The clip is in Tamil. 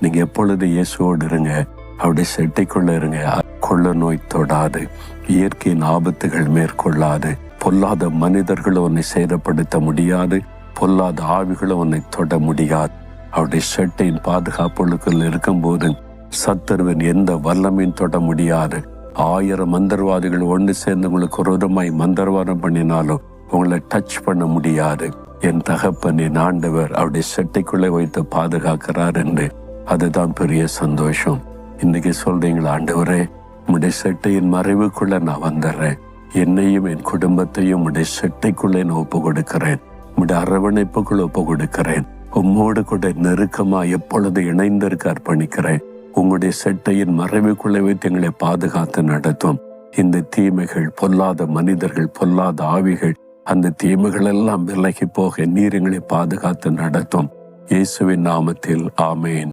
நீங்க எப்பொழுது இயேசுவோடு இருங்க அவருடைய செட்டைக்குள்ள இருங்க. கொள்ள நோய் தொடாது இயற்கையின் ஆபத்துகள் மேற்கொள்ளாது பொல்லாத மனிதர்களும் உன்னை சேதப்படுத்த முடியாது பொல்லாத ஆவிகளும் உன்னை தொட முடியாது. அவருடைய செட்டையின் பாதுகாப்புகளுக்குள் இருக்கும்போது சத்தருவன் எந்த வல்லமையும் தொட முடியாது. ஆயிரம் மந்திரவாதிகள் ஒன்று சேர்ந்து உங்களுக்கு விரோதமாய் மந்திரவாதம் பண்ணினாலும் உங்களை டச் பண்ண முடியாது. என் தகப்பன் என் ஆண்டவர் அவருடைய செட்டைக்குள்ளே வைத்து பாதுகாக்கிறார் என்று அதுதான் பெரிய சந்தோஷம். இன்னைக்கு சொல்றீங்களா ஆண்டவரே உடைய செட்டையின் மறைவுக்குள்ள நான் வந்துடுறேன். என்னையும் என் குடும்பத்தையும் உடைய செட்டைக்குள்ளே நான் ஒப்பு கொடுக்கிறேன் உடைய அரவணைப்புக்குள் ஒப்பு கொடுக்கிறேன் உம்மோடு கூட நெருக்கமா எப்பொழுது இணைந்திருக்க அர்ப்பணிக்கிறேன். உங்களுடைய செட்டையின் மறைவுக்குள்ளே வைத்து எங்களை பாதுகாத்து நடத்தும். இந்த தீமைகள் பொல்லாத மனிதர்கள் பொல்லாத ஆவிகள் அந்த தீமைகள் எல்லாம் விலகி போக நீர் எங்களை பாதுகாத்து நடத்தும். இயேசுவின் நாமத்தில் ஆமேன்.